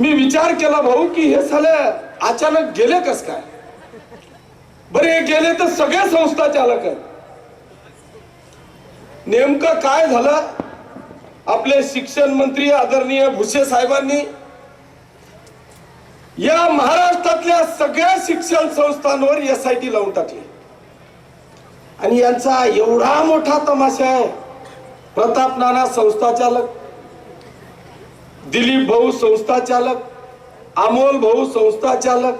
मी विचार केला भाऊ की हे साले अचानक गेले कस काय? बरे हे गेले तर सगळे संस्था चालक आहेत. नेमकं काय झालं? आपले शिक्षण मंत्री आदरणीय भुसे साहेबांनी या महाराष्ट्रातल्या सगळ्या शिक्षण संस्थांवर एस आय टी लावून टाकली. आणि यांचा एवढा मोठा तमाशा आहे. प्रताप नाना संस्था चालक दिलीप भाऊ संस्था चालक अमोल भाऊ संस्था चालक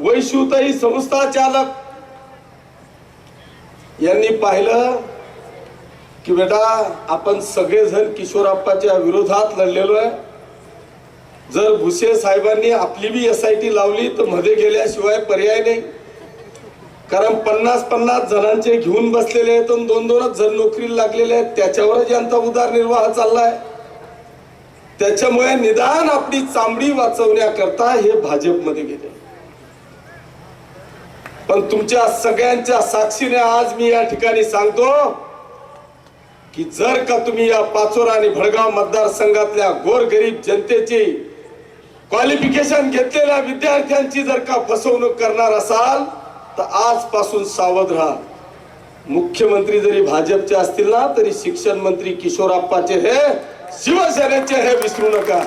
वैशुताई संस्था चालक. यांनी पाहिलं की बेटा आपण सगळेजण किशोरप्पाच्या विरोधात लढलेलो आहे. जर भुसे साहेबांनी आपली बी एस आय टी लावली तर मध्ये गेल्याशिवाय पर्याय नाही. कारण पन्नास पन्नास जणांचे घेऊन बसलेले आहेत दोन दोनच जण नोकरीला लागलेले आहेत. त्याच्यावरच यांचा उदारनिर्वाह चाललाय. त्याच्यामुळे निदान आपली चांबडी वाचवण्याकरता हे भाजपमध्ये गेले. पण तुमच्या सगळ्यांच्या साक्षीने आज मी या ठिकाणी सांगतो की जर का तुम्ही या पाचोरा आणि भडगाव मतदारसंघातल्या गोरगरीब जनतेची क्वालिफिकेशन घेतलेल्या विद्यार्थ्यांची जर का फसवणूक करणार असाल तर आजपासून सावध राहा. मुख्यमंत्री जरी भाजपचे असतील ना तरी शिक्षण मंत्री किशोरप्पाचे हे शिवसेनेचे हे विसरू नका.